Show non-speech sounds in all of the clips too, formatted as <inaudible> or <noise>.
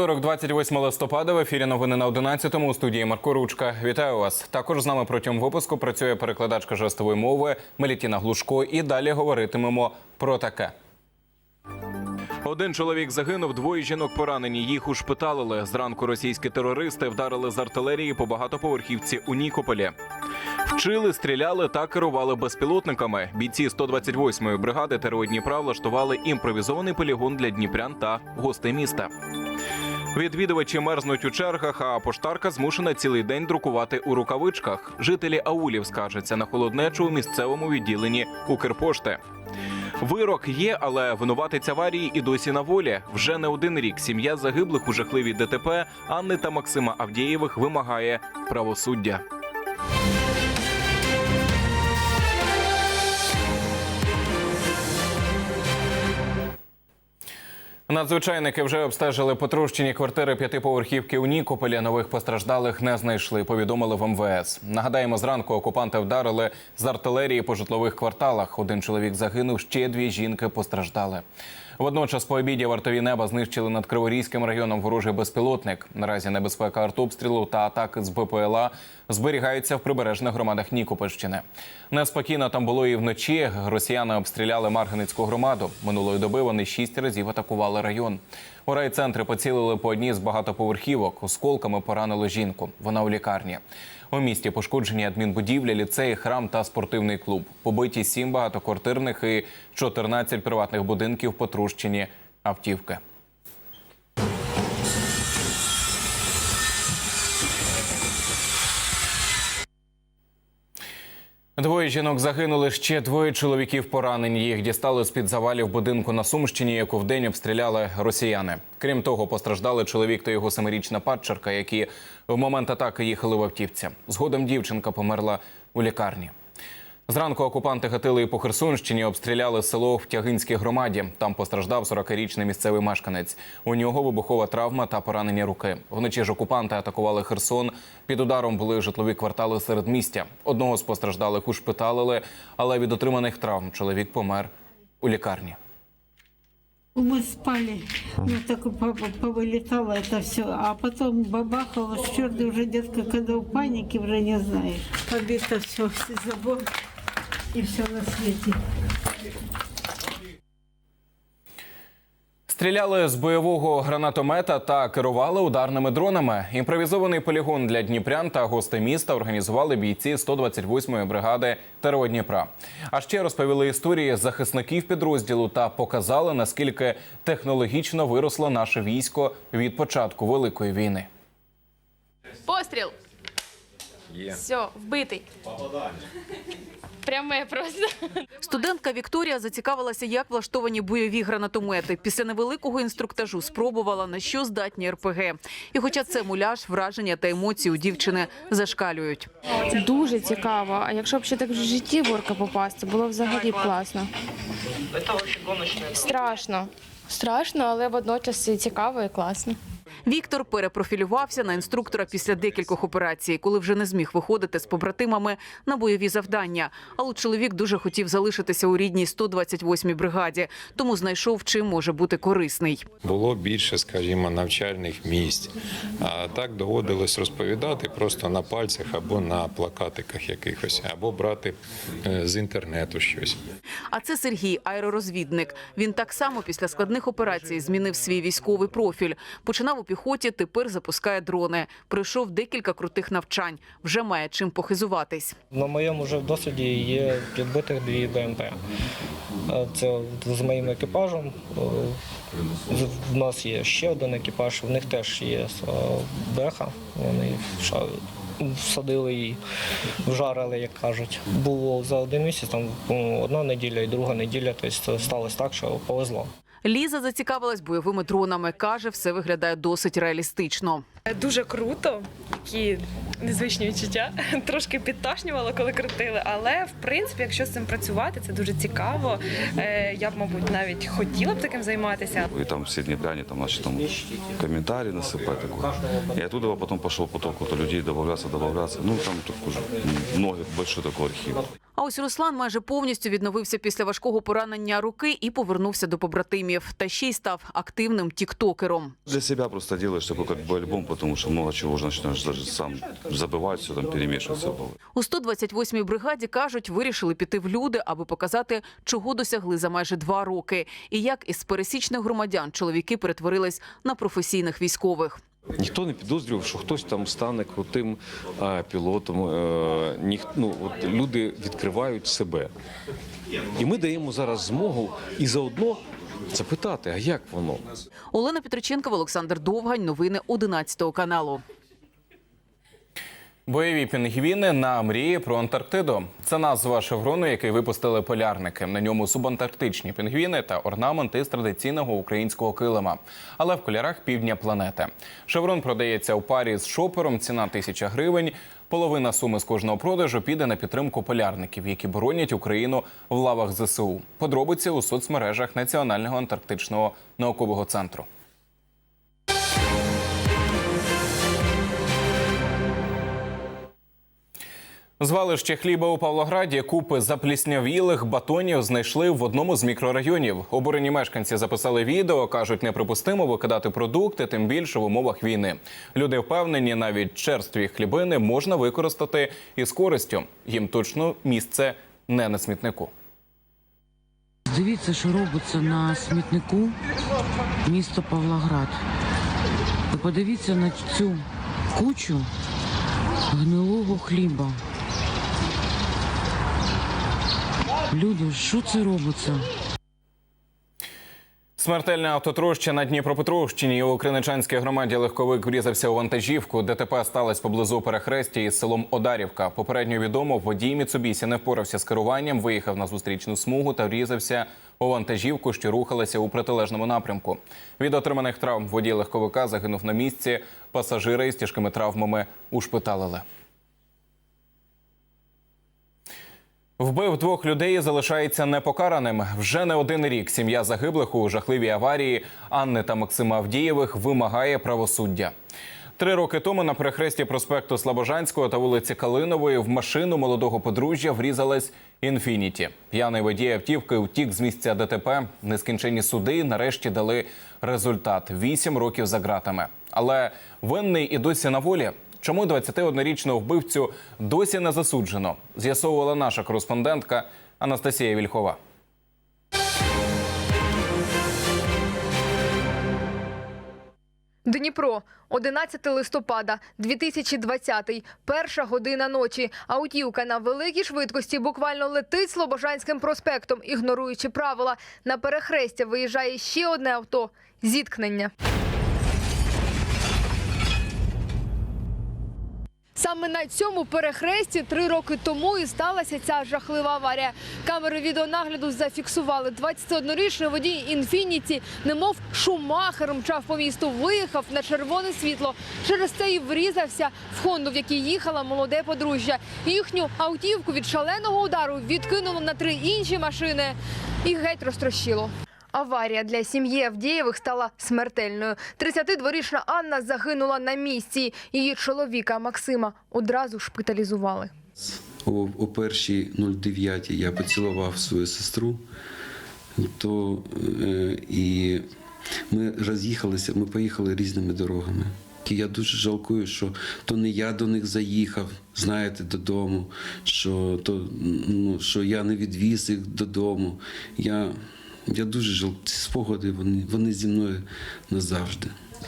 Вівторок, 28 листопада. В ефірі новини на 11-му у студії Марко Ручка. Вітаю вас. Також з нами протягом випуску працює перекладачка жестової мови Мелітіна Глушко. І далі говоритимемо про таке. Один чоловік загинув, двоє жінок поранені. Їх ушпиталили. Зранку російські терористи вдарили з артилерії по багатоповерхівці у Нікополі. Вчили, стріляли та керували безпілотниками. Бійці 128-ї бригади ТРО Дніпра влаштували імпровізований полігон для дніпрян та гостей міста. Відвідувачі мерзнуть у чергах, а поштарка змушена цілий день друкувати у рукавичках. Жителі аулів скаржаться на холоднечу у місцевому відділенні Укрпошти. Вирок є, але винуватець аварії і досі на волі. Вже не один рік сім'я загиблих у жахливій ДТП Анни та Максима Авдієвих вимагає правосуддя. Надзвичайники вже обстежили потрощені квартири п'ятиповерхівки у Нікополі. Нових постраждалих не знайшли. Повідомили в МВС. Нагадаємо, зранку окупанти вдарили з артилерії по житлових кварталах. Один чоловік загинув, ще дві жінки постраждали. Водночас по обіді вартові неба знищили над Криворізьким районом ворожий безпілотник. Наразі небезпека артобстрілу та атаки з БПЛА зберігаються в прибережних громадах Нікопольщини. Неспокійно там було і вночі. Росіяни обстріляли Марганицьку громаду. Минулої доби вони шість разів атакували район. У райцентри поцілили по одній з багатоповерхівок. Осколками поранили жінку. Вона у лікарні. У місті пошкоджені адмінбудівлі, ліцей, храм та спортивний клуб. Побиті сім багатоквартирних і 14 приватних будинків, потрущені автівки. Двоє жінок загинули, ще двоє чоловіків поранені. Їх дістали з-під завалів будинку на Сумщині, яку вдень обстріляли росіяни. Крім того, постраждали чоловік та його семирічна падчерка, які в момент атаки їхали в автівці. Згодом дівчинка померла у лікарні. Зранку окупанти гатили і по Херсонщині, обстріляли село в Тягинській громаді. Там постраждав 40-річний місцевий мешканець. У нього вибухова травма та поранення руки. Вночі ж окупанти атакували Херсон. Під ударом були житлові квартали серед містя. Одного з постраждалих ушпиталили, але від отриманих травм чоловік помер у лікарні. Мы спали, ну так и по- повылетало это все, а потом бабахало, черт, и уже детка, когда в панике, уже не знаешь. Побито все, забор и все на свете. Стріляли з бойового гранатомета та керували ударними дронами. Імпровізований полігон для дніпрян та гостей міста організували бійці 128-ї бригади ТРО Дніпра. А ще розповіли історії захисників підрозділу та показали наскільки технологічно виросло наше військо від початку великої війни. Постріл. Все, вбитий. Пряме просто. Студентка Вікторія зацікавилася, як влаштовані бойові гранатомети. Після невеликого інструктажу спробувала на що здатні РПГ. І, хоча це муляж, враження та емоції у дівчини зашкалюють. Дуже цікаво. А якщо б ще так в житті в орка попасти, було взагалі б класно. Страшно. Страшно, але водночас і цікаво і класно. Віктор перепрофілювався на інструктора після декількох операцій, коли вже не зміг виходити з побратимами на бойові завдання. Але чоловік дуже хотів залишитися у рідній 128-й бригаді, тому знайшов, чим може бути корисний. було більше, скажімо, навчальних місць. А так доводилось розповідати просто на пальцях або на плакатиках якихось, або брати е, з інтернету щось. А це Сергій, аеророзвідник. Він так само після складних операцій змінив свій військовий профіль. Починав у піхоті, тепер запускає дрони. Пройшов декілька крутих навчань. Вже має чим похизуватись. На моєму вже досвіді є підбитих дві БМП. Е, Це з моїм екіпажем. Е, В нас є ще один екіпаж, в них теж є е, беха. Вони всадили і вжарили, як кажуть. Було за один місяць, там одна неділя і друга неділя. Тобто сталося так, що повезло. Ліза зацікавилась бойовими дронами. Каже, все виглядає досить реалістично. Дуже круто, такі незвичні відчуття. <laughs> Трошки підташнювало, коли крутили. Але в принципі, якщо з цим працювати, це дуже цікаво. Е, Я б, мабуть, навіть хотіла б таким займатися. И там все днепряне там начали там комментарии насыпать такое. И оттуда потом пошел поток вот людей добавляться, добавляться. Ну там так уже много, большой такой архив. А ось Руслан майже повністю відновився після важкого поранення руки і повернувся до побратимів. Та ще й став активним тіктокером. Для себя просто делаешь такой как бы альбом, потому что много чего уже начинаешь сам забывать, все там перемешиваться. У 128-й бригаді кажуть, вирішили піти в люди, аби показати, чого досягли за майже два роки, і як із пересічних громадян чоловіки перетворились на професійних військових. Ніхто не підозрював, що хтось там стане крутим пілотом. Е, ніх, ну, от люди відкривають себе. І ми даємо зараз змогу і заодно запитати, а як воно? Олена Петриченкова, Олександр Довгань. Новини 11 каналу. Бойові пінгвіни на мрії про Антарктиду. Це назва шеврону, який випустили полярники. На ньому субантарктичні пінгвіни та орнаменти з традиційного українського килима, але в кольорах півдня планети. Шеврон продається у парі з шопером. Ціна тисяча гривень. Половина суми з кожного продажу піде на підтримку полярників, які боронять Україну в лавах ЗСУ. Подробиці у соцмережах Національного антарктичного наукового центру. Звалище хліба у Павлограді купи запліснявілих батонів знайшли в одному з мікрорайонів. Обурені мешканці записали відео, кажуть, неприпустимо викидати продукти, тим більше в умовах війни. Люди впевнені, навіть черстві хлібини можна використати із користю. Їм точно місце не на смітнику. Дивіться, що робиться на смітнику місто Павлоград. Подивіться на цю кучу гнилого хліба. Люди, що це робиться? Смертельна автотроща на Дніпропетровщині у Криничанській громаді легковик врізався у вантажівку. ДТП сталося поблизу перехрестя із селом Одарівка. Попередньо відомо, водій Міцубісі не впорався з керуванням, виїхав на зустрічну смугу та врізався у вантажівку, що рухалася у протилежному напрямку. Від отриманих травм водій легковика загинув на місці. Пасажири із тяжкими травмами ушпиталили. Вбив двох людей залишається непокараним. Вже не один рік сім'я загиблих у жахливій аварії Анни та Максима Авдієвих вимагає правосуддя. Три роки тому на перехресті проспекту Слобожанського та вулиці Калинової в машину молодого подружжя врізалась інфініті. П'яний водій автівки втік з місця ДТП. Нескінченні суди нарешті дали результат: вісім років за ґратами. Але винний і досі на волі. Чому 21-річного вбивцю досі не засуджено? З'ясовувала наша кореспондентка Анастасія Вільхова. Дніпро, 11 листопада, 2020, перша година ночі. Аутівка на великій швидкості буквально летить Слобожанським проспектом, ігноруючи правила. На перехрестя виїжджає ще одне авто. Зіткнення. Саме на цьому перехресті три роки тому і сталася ця жахлива аварія. Камери відеонагляду зафіксували 21-річний водій «Інфініті», немов шумахер мчав по місту, виїхав на червоне світло. Через це і врізався в Хонду, в якій їхала молоде подружжя. Їхню автівку від шаленого удару відкинуло на три інші машини і геть розтрощило. Аварія для сім'ї Авдієвих стала смертельною. 32-річна Анна загинула на місці. Її чоловіка Максима одразу шпиталізували. О, першій 09 я поцілував свою сестру, то е, і ми роз'їхалися, ми поїхали різними дорогами. І я дуже жалкую, що то не я до них заїхав, знаєте, додому, що, то, ну, що я не відвіз їх додому. Я, я дуже жалкую. Ці спогади вони, вони зі мною назавжди.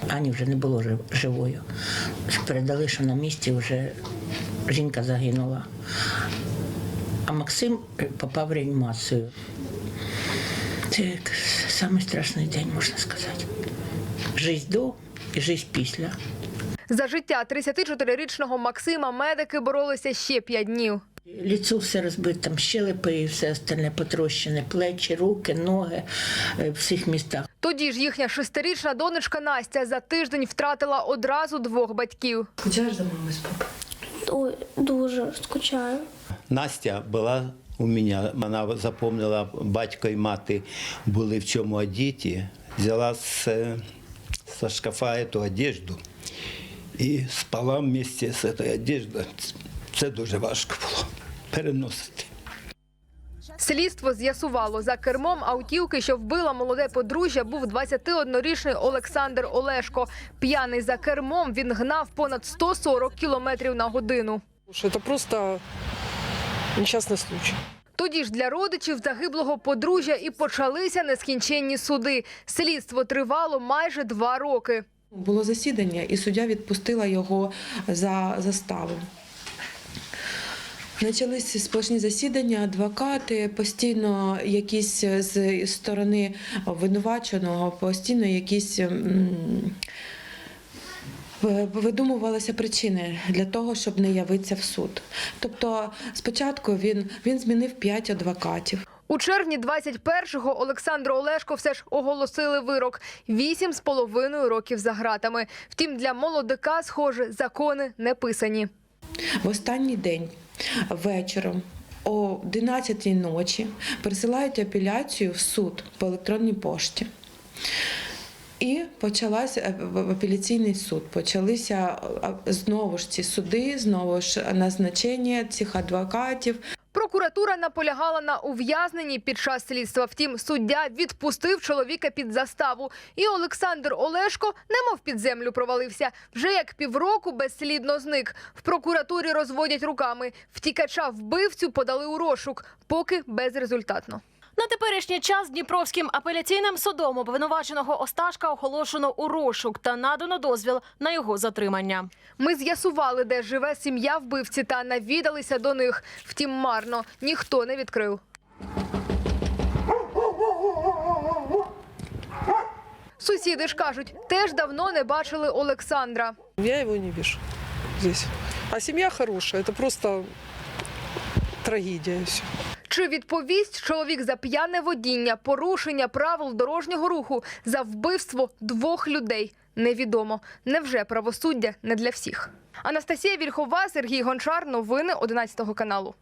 Ані вже не було живою. Передали, що на місці вже жінка загинула. А Максим попав в реанімацію. Це як самий страшний день, можна сказати. Жизнь до і жизнь після. За життя 34-річного Максима медики боролися ще 5 днів. Ліцо все розбите, там щелепи і все остальне потрощене, плечі, руки, ноги е, в всіх містах. Тоді ж їхня шестирічна донечка Настя за тиждень втратила одразу двох батьків. Скучаєш за мамою з папою? Ой, дуже скучаю. Настя була у мене, вона запомнила, батько і мати були в цьому одіті, взяла з, з шкафа цю одежду і спала вместе з цією одеждою. Це дуже важко було переносити. Слідство з'ясувало, за кермом автівки, що вбила молоде подружжя, був 21-річний Олександр Олешко. П'яний за кермом він гнав понад 140 кілометрів на годину. Это просто несчастный случай. Тоді ж для родичів загиблого подружжя і почалися нескінченні суди. Слідство тривало майже два роки. Було засідання, і суддя відпустила його за заставу. Почалися сплошні засідання, адвокати, постійно якісь з сторони обвинуваченого, постійно якісь видумувалися причини для того, щоб не явитися в суд. Тобто, спочатку він, він змінив п'ять адвокатів. У червні 21-го Олександру Олешко все ж оголосили вирок – вісім з половиною років за ґратами. Втім, для молодика, схоже, закони не писані. В останній день вечором о 11 ночі присилають апеляцію в суд по електронній пошті. І почалася е, апеляційний суд. Почалися е, знову ж ці суди, знову ж назначення цих адвокатів. Прокуратура наполягала на ув'язненні під час слідства. Втім, суддя відпустив чоловіка під заставу. І Олександр Олешко, немов під землю провалився. Вже як півроку безслідно зник. В прокуратурі розводять руками. Втікача вбивцю подали у розшук, поки безрезультатно. На теперішній час Дніпровським апеляційним судом обвинуваченого Осташка оголошено у розшук та надано дозвіл на його затримання. Ми з'ясували, де живе сім'я вбивці, та навідалися до них. Втім, марно ніхто не відкрив. Сусіди ж кажуть, теж давно не бачили Олександра. Я его не вижу здесь. А семья хорошая, это просто всё. Чи відповість чоловік за п'яне водіння, порушення правил дорожнього руху за вбивство двох людей? Невідомо. Невже правосуддя не для всіх? Анастасія Вільхова, Сергій Гончар. Новини 11 каналу.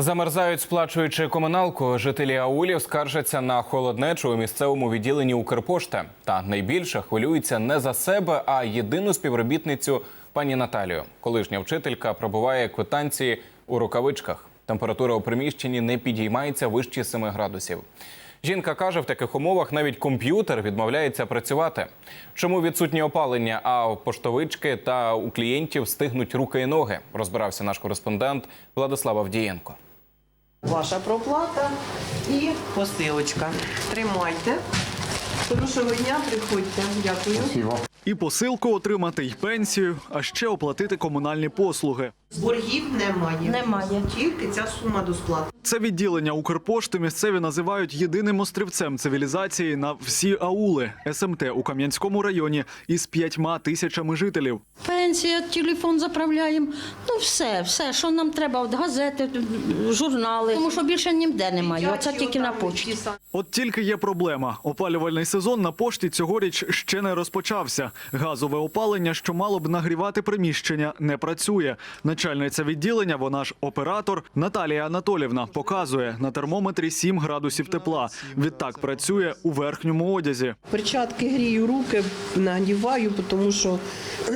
Замерзають, сплачуючи комуналку. Жителі аулів скаржаться на холоднечу у місцевому відділенні Укрпошти. Та найбільше хвилюються не за себе, а єдину співробітницю пані Наталію. Колишня вчителька пробуває квитанції у рукавичках. Температура у приміщенні не підіймається вище 7 градусів. Жінка каже, в таких умовах навіть комп'ютер відмовляється працювати. Чому відсутнє опалення, а в поштовички та у клієнтів стигнуть руки і ноги? Розбирався наш кореспондент Владислав Авдієнко. Ваша проплата і посилочка. Тримайте. Хорошого дня, приходьте. Дякую. І посилку отримати, й пенсію, а ще оплатити комунальні послуги. Боргів немає. Немає. Тільки ця сума до сплати. Це відділення Укрпошти місцеві називають єдиним острівцем цивілізації на всі аули СМТ у Кам'янському районі із п'ятьма тисячами жителів. Пенсія, телефон заправляємо. Ну все, все, що нам треба, от газети, журнали. Тому що більше ніде немає. Оце тільки на почті. От тільки є проблема. Опалювальний сезон на пошті цьогоріч ще не розпочався. Газове опалення, що мало б нагрівати приміщення, не працює. Начальниця відділення, вона ж оператор Наталія Анатолівна, показує на термометрі 7 градусів тепла. Відтак працює у верхньому одязі. Перчатки грію руки, нагріваю, тому що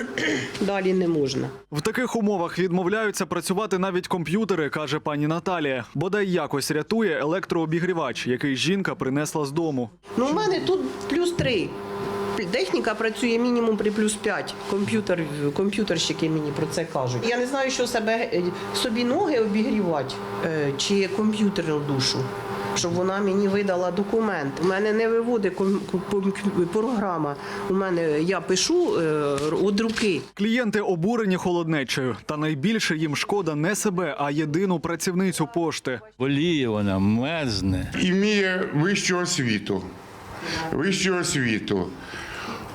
<clears throat> далі не можна. В таких умовах відмовляються працювати навіть комп'ютери, каже пані Наталія. Бодай якось рятує електрообігрівач, який жінка принесла з дому. Ну, у мене тут плюс три. Техніка працює мінімум при плюс 5. Комп'ютер, комп'ютерщики мені про це кажуть. Я не знаю, що себе е, собі ноги обігрівати е, чи комп'ютерну душу. Щоб вона мені видала документ. У мене не виводить ком- ком- програма. У мене я пишу е, від руки. Клієнти обурені холоднечею, та найбільше їм шкода не себе, а єдину працівницю пошти. Боліє вона, мерзне. іміє вищу освіту. Вищу освіту.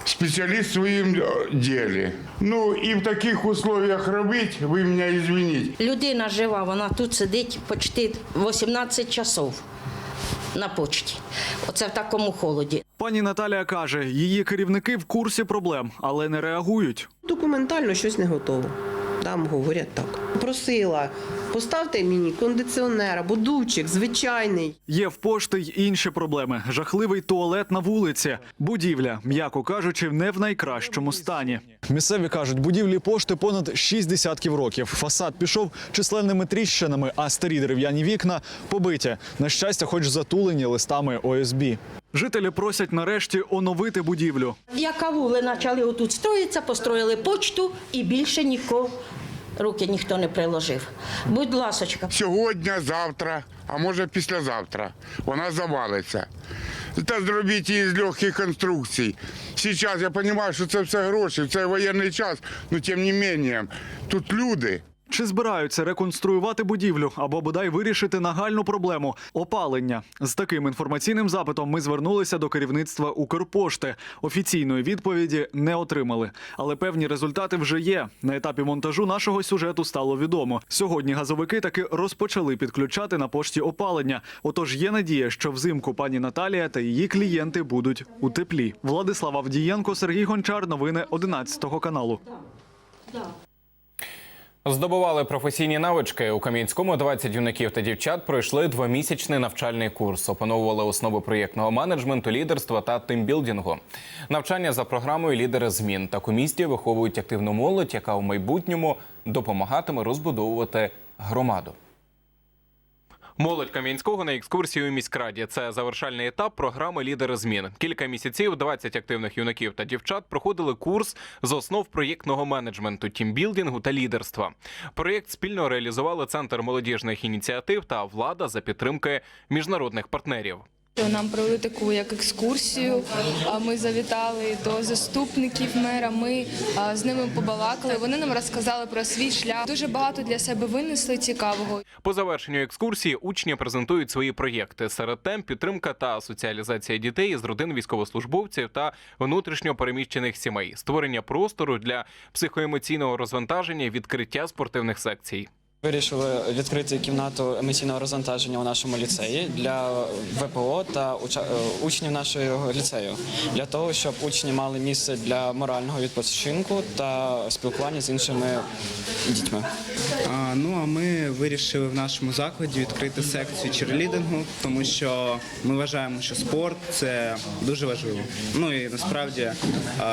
Спеціаліст в своєму ділі. Ну і в таких условиях робити, ви мене извините. Людина жива, вона тут сидить почти 18 часов на почті. Оце в такому холоді. Пані Наталія каже, її керівники в курсі проблем, але не реагують. Документально щось не готово. Там говорять так. Просила, поставте мені кондиціонер або дучик, звичайний. Є в пошти й інші проблеми. Жахливий туалет на вулиці. Будівля, м'яко кажучи, не в найкращому стані. Місцеві кажуть, будівлі пошти понад 6 десятків років. Фасад пішов численними тріщинами, а старі дерев'яні вікна побиті. На щастя, хоч затулені листами ОСБ. Жителі просять нарешті оновити будівлю. Як авули почали отут строїтися, построїли почту і більше нікого руки ніхто не приложив. Будь ласочка. Сьогодні, завтра, а може післязавтра, вона завалиться. Та зробіть її з легких конструкцій. Зараз я розумію, що це все гроші, це воєнний час, але тим не менше, тут люди. Чи збираються реконструювати будівлю або бодай вирішити нагальну проблему опалення? З таким інформаційним запитом ми звернулися до керівництва Укрпошти. Офіційної відповіді не отримали, але певні результати вже є. На етапі монтажу нашого сюжету стало відомо. Сьогодні газовики таки розпочали підключати на пошті опалення. Отож є надія, що взимку пані Наталія та її клієнти будуть у теплі. Владислав Авдієнко, Сергій Гончар. Новини 11 каналу. Здобували професійні навички у Кам'янському. 20 юнаків та дівчат пройшли двомісячний навчальний курс. Опановували основи проєктного менеджменту, лідерства та тимбілдингу. Навчання за програмою Лідери змін так у місті виховують активну молодь, яка у майбутньому допомагатиме розбудовувати громаду. Молодь Кам'янського на екскурсії у міськраді. Це завершальний етап програми Лідери змін. Кілька місяців 20 активних юнаків та дівчат проходили курс з основ проєктного менеджменту, тімбілдингу та лідерства. Проєкт спільно реалізували центр молодіжних ініціатив та влада за підтримки міжнародних партнерів. Нам провели таку як екскурсію. Ми завітали до заступників мера. Ми з ними побалакали. Вони нам розказали про свій шлях. Дуже багато для себе винесли цікавого. По завершенню екскурсії учні презентують свої проєкти. Серед тем підтримка та соціалізація дітей з родин військовослужбовців та внутрішньо переміщених сімей, створення простору для психоемоційного розвантаження, відкриття спортивних секцій. Вирішили відкрити кімнату емоційного розвантаження у нашому ліцеї для ВПО та е, учнів нашого ліцею, для того, щоб учні мали місце для морального відпочинку та спілкування з іншими дітьми. А, ну а ми вирішили в нашому закладі відкрити секцію черлідингу, тому що ми вважаємо, що спорт це дуже важливо. Ну і насправді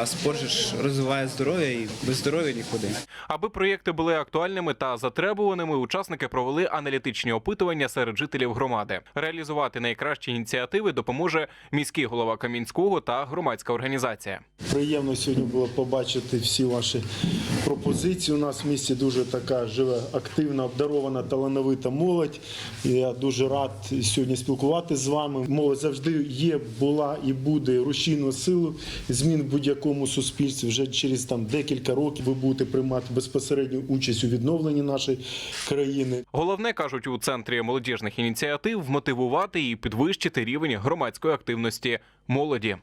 спорт ж розвиває здоров'я і без здоров'я нікуди. Аби проєкти були актуальними та затребуваними, учасники провели аналітичні опитування серед жителів громади. Реалізувати найкращі ініціативи допоможе міський голова Кам'янського та громадська організація. Приємно сьогодні було побачити всі ваші пропозиції. У нас в місті дуже така живе, активна, обдарована, талановита молодь. Я дуже рад сьогодні спілкуватися з вами. Молодь завжди є, була і буде рушійною силою змін в будь-якому суспільстві. Вже через там декілька років ви будете приймати безпосередню участь у відновленні нашої країни. Головне кажуть у центрі молодіжних ініціатив мотивувати і підвищити рівень громадської активності молоді.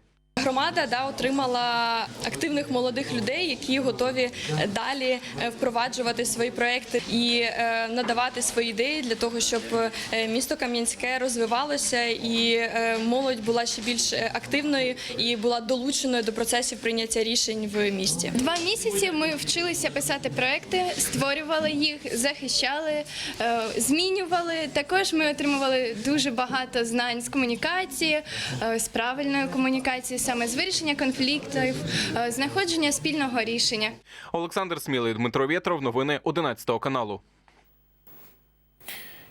Громада да отримала активних молодих людей, які готові далі е, впроваджувати свої проекти і е, надавати свої ідеї для того, щоб е, місто Кам'янське розвивалося і е, молодь була ще більш е, активною і була долученою до процесів прийняття рішень в місті. Два місяці ми вчилися писати проекти, створювали їх, захищали, е, змінювали. Також ми отримували дуже багато знань з комунікації, е, з правильної комунікації, саме з вирішення конфліктів, е, знаходження спільного рішення. Олександр Смілий, Дмитро Вєтров, новини 11 каналу.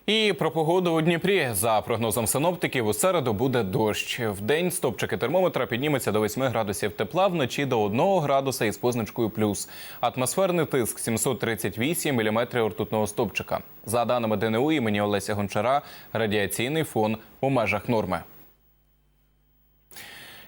І про погоду у Дніпрі. За прогнозом синоптиків, у середу буде дощ. В день стопчики термометра підніметься до 8 градусів тепла, вночі до 1 градуса із позначкою плюс. Атмосферний тиск 738 міліметрів ртутного стопчика. За даними ДНУ імені Олеся Гончара, радіаційний фон у межах норми.